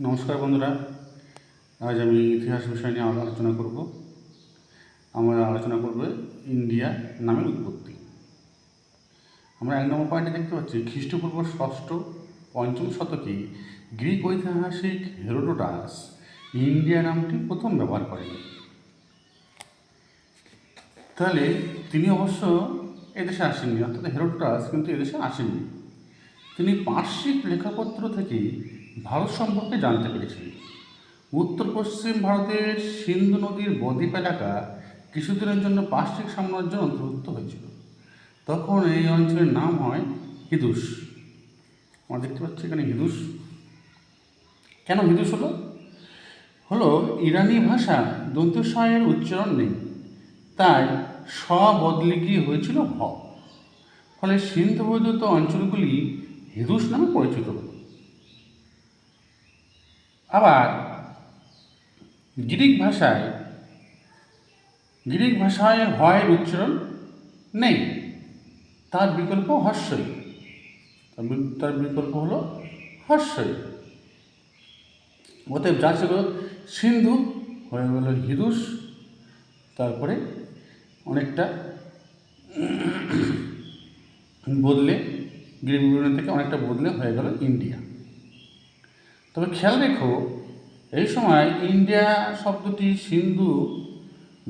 নমস্কার বন্ধুরা। আজ আমি ইতিহাস বিষয় নিয়ে আলো- আলোচনা করব। আমরা আলোচনা করব ইন্ডিয়া নামের উৎপত্তি। আমরা এক নম্বর পয়েন্টে দেখতে পাচ্ছি, খ্রিস্টপূর্ব ষষ্ঠ পঞ্চম শতকে গ্রিক ঐতিহাসিক হেরোডোটাস ইন্ডিয়া নামটি প্রথম ব্যবহার করেন। তাহলে তিনি অবশ্য এদেশে আসেননি, অর্থাৎ হেরোডোটাস কিন্তু এদেশে আসেননি। তিনি পার্শ্বিক লেখাপত্র থেকে ভারত সম্পর্কে জানতে পেরেছিলেন উত্তর পশ্চিম ভারতের সিন্ধু নদীর বদ্বীপ এলাকা কিছুদিনের জন্য পার্শ্বিক সাম্রাজ্যের অন্তর্ভুক্ত হয়েছিল। তখন এই অঞ্চলের নাম হয় হিদুস। আমরা দেখতে পাচ্ছি এখানে হিদুস। কেন হিদুস হলো? হলো ইরানি ভাষা দন্ত্যস্বয়ের উচ্চারণ নেই। তাই স বদলে গিয়ে হয়েছিল ভ। ফলে সিন্ধু বৈদ্যুত অঞ্চলগুলি হিদুস নামে পরিচিত আবার গ্রিক ভাষায় গ্রিক ভাষায় হয়ের উচ্চারণ নেই। তার বিকল্প হর্ষই। তার বিকল্প হলো হর্ষই। অতএব যা ছিল সিন্ধু, হয়ে গেল হিদুস তারপরে অনেকটা বদলে, গ্রিক থেকে অনেকটা বদলে হয়ে গেল ইন্ডিয়া। তবে খেয়াল রেখো, এই সময় ইন্ডিয়া শব্দটি সিন্ধু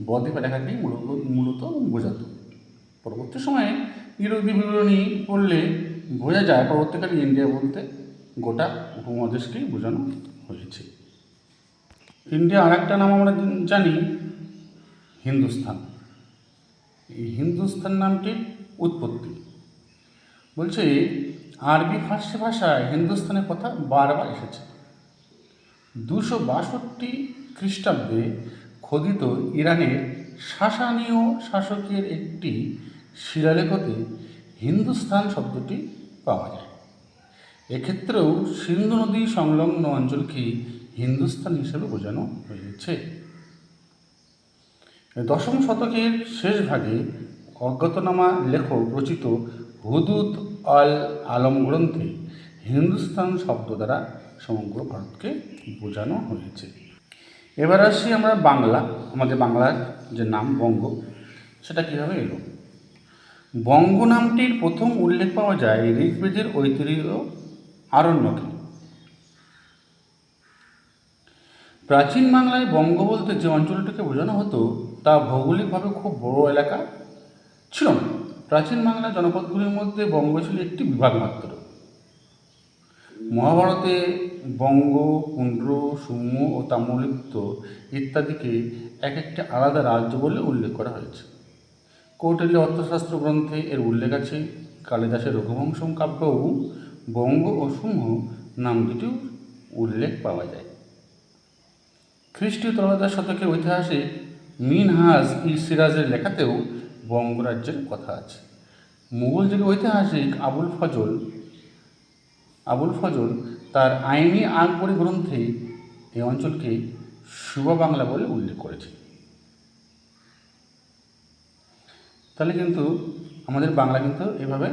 বদ্বীপ এলাকাকেই মূলত মূলত বোঝাত পরবর্তী সময়ে ইউরোপী বিবরণী পড়লে বোঝা যায়, পরবর্তীকালে ইন্ডিয়া বলতে গোটা উপমহাদেশকেই বোঝানো হয়েছে। ইন্ডিয়া আরেকটা নাম আমরা জানি হিন্দুস্তান এই হিন্দুস্তান নামটির উৎপত্তি। বলছে আরবি ফার্সি ভাষায় হিন্দুস্তানের কথা বারবার এসেছে। দুশো বাষট্টি খ্রিস্টাব্দে খোদিত ইরানের শাসানীয় শাসকের একটি শিলালেখতে হিন্দুস্থান শব্দটি পাওয়া যায়। এক্ষেত্রেও সিন্ধু নদী সংলগ্ন অঞ্চলকে হিন্দুস্থান হিসেবে বোঝানো হয়েছে। দশম শতকের শেষ ভাগে অজ্ঞাতনামা লেখক রচিত হুদুদ আল আলম গ্রন্থে হিন্দুস্তান শব্দ দ্বারা সমগ্র ভারতকে বোঝানো হয়েছে। এবার আসি আমরা বাংলা, আমাদের বাংলার যে নাম বঙ্গ, সেটা কীভাবে এলো? বঙ্গ নামটির প্রথম উল্লেখ পাওয়া যায় ঋগ্বেদের ঐতিহ্য আরণ্যকে। প্রাচীন বাংলায় বঙ্গ বলতে যে অঞ্চলটিকে বোঝানো হতো, তা ভৌগোলিকভাবে খুব বড় এলাকা ছিল না। প্রাচীন বাংলার জনপদগুলির মধ্যে বঙ্গ ছিল একটি বিভাগ মাত্র মহাভারতে বঙ্গ পুণ্ড্র সুম্য ও তাম্রলিপ্ত ইত্যাদিকে এক একটি আলাদা রাজ্য বলে উল্লেখ করা হয়েছে। কৌটিল্য অর্থশাস্ত্র গ্রন্থে এর উল্লেখ আছে, কালিদাসের রঘুবংশম কাব্যেও বঙ্গ ও সিংহ নাম দুটির উল্লেখ পাওয়া যায়। খ্রিস্টীয় ত্রয়োদশ শতকের ঐতিহাসিক মিনহাজ ই সিরাজের লেখাতেও বঙ্গরাজ্যের কথা আছে। মুঘল যুগের ঐতিহাসিক আবুল ফজল আবুল ফজল তার আইনি আকবরী গ্রন্থে এই অঞ্চলকে শুভ বাংলা বলে উল্লেখ করেছে। তাহলে কিন্তু আমাদের বাংলা কিন্তু এভাবে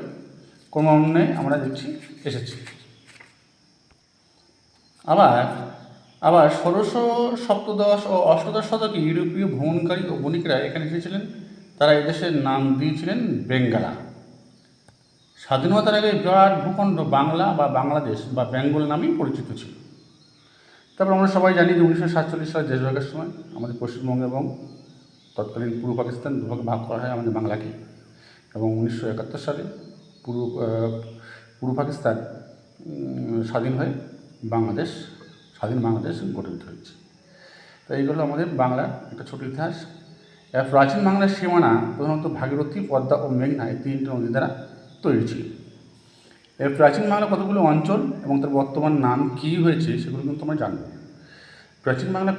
ক্রমান্বয়ে আমরা দেখছি, এসেছি। আবার আবার ষোড়শ সপ্তদশ ও অষ্টাদশ শতকে ইউরোপীয় ভ্রমণকারী ও বণিকরা এখানে এসেছিলেন। তারা এদেশের নাম দিয়েছিলেন বেঙ্গালা। স্বাধীনতার আগে বিরাট ভূখণ্ড বাংলা বা বাংলাদেশ বা বেঙ্গল নামেই পরিচিত ছিল। তারপর আমরা সবাই জানি যে উনিশশো সাতচল্লিশ সালে দেশভাগের সময় আমাদের পশ্চিমবঙ্গ এবং তৎকালীন পূর্ব পাকিস্তান দুভাগে ভাগ করা হয় আমাদের বাংলাকে। এবং উনিশশো একাত্তর সালে পূর্ব পূর্ব পাকিস্তান স্বাধীন হয়ে বাংলাদেশ, স্বাধীন বাংলাদেশ গঠিত হয়েছে। তো এইগুলো আমাদের বাংলার একটা ছোট ইতিহাস। প্রাচীন বাংলার সীমানা প্রধানত ভাগীরথী, পদ্মা ও মেঘনা এই তিনটি নদী দ্বারা তৈরি ছিল। এর প্রাচীন বাংলা কতগুলো অঞ্চল এবং তার বর্তমান নাম কী হয়েছে সেগুলো কিন্তু আমরা জানব। প্রাচীন বাংলা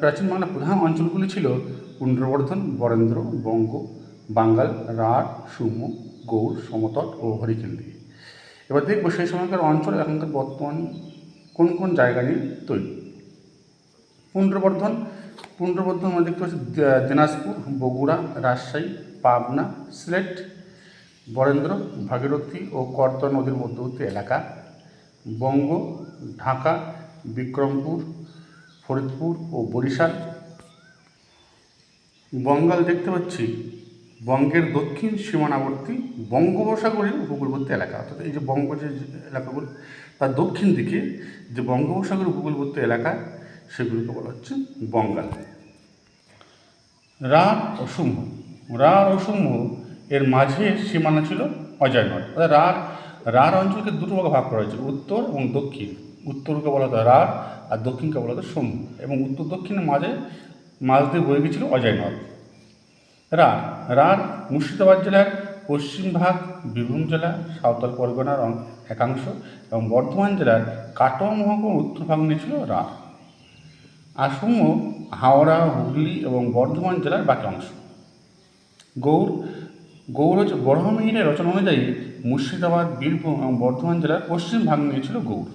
প্রাচীন বাংলার প্রধান অঞ্চলগুলি ছিল পুণ্ড্রবর্ধন বরেন্দ্র, বঙ্গ, বাঙ্গাল, রাঢ়, সুম, গৌড়, সমতট ও হরিকেন্দ্রী এবার দেখব সেই সময়কার অঞ্চল, এখনকার বর্তমান কোন কোন জায়গা নিয়ে তৈরি। পুণ্ড্রবর্ধন পুণ্ড্রবর্ধন আমরা দেখতে পাচ্ছি দিনাজপুর, বগুড়া, রাজশাহী, পাবনা, সিলেট বরেন্দ্র, ভাগীরথী ও করতোয়া নদীর মধ্যবর্তী এলাকা। বঙ্গ, ঢাকা, বিক্রমপুর, ফরিদপুর ও বরিশাল। বঙ্গাল দেখতে পাচ্ছি, বঙ্গের দক্ষিণ সীমানাবর্তী বঙ্গোপসাগরের উপকূলবর্তী এলাকা। অর্থাৎ এই যে বঙ্গ যে এলাকাগুলো, তার দক্ষিণ দিকে যে বঙ্গোপসাগরের উপকূলবর্তী এলাকা, সেগুলোকে বলা হচ্ছে বঙ্গাল। সিংহ রাঢ় ও সিংহ এর মাঝে সীমানা ছিল অজয়নট অর্থাৎ রাঢ় রার অঞ্চলকে দুটো ভাগে ভাগ করা হয়েছে, উত্তর এবং দক্ষিণ। উত্তরকে বলা হতো রাঢ় আর দক্ষিণকে বলা হতো সিংহ এবং উত্তর দক্ষিণের মাঝে মাঝ দিয়ে বয়ে গেছিল অজয় রাঢ় রাঢ় মুর্শিদাবাদ জেলার পশ্চিম ভাগ, বীরভূম জেলা, সাঁওতাল পরগনার একাংশ এবং বর্ধমান জেলার কাটোয়া মহকুমার উত্তর ভাগ নিয়েছিল রাঢ়। আসন্ন হাওড়া, হুগলি এবং বর্ধমান জেলার বাকি অংশ। গৌড় গৌড় হচ্ছে রচনা অনুযায়ী মুর্শিদাবাদ, বীরভূম এবং বর্ধমান জেলার পশ্চিম ভাগ নিয়েছিল গৌড়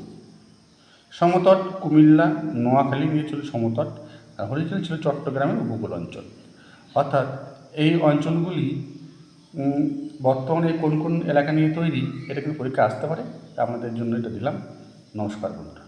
সমতট, কুমিল্লা, নোয়াখালী নিয়েছিল সমতট, আর হরিকেল ছিল চট্টগ্রামের উপকূল অঞ্চল। অর্থাৎ এই অঞ্চলগুলি বর্তমানে কোন কোন এলাকা নিয়ে তৈরি, এটা কিন্তু পরীক্ষা আসতে পারে। আপনাদের জন্য এটা দিলাম। নমস্কার বন্ধুরা।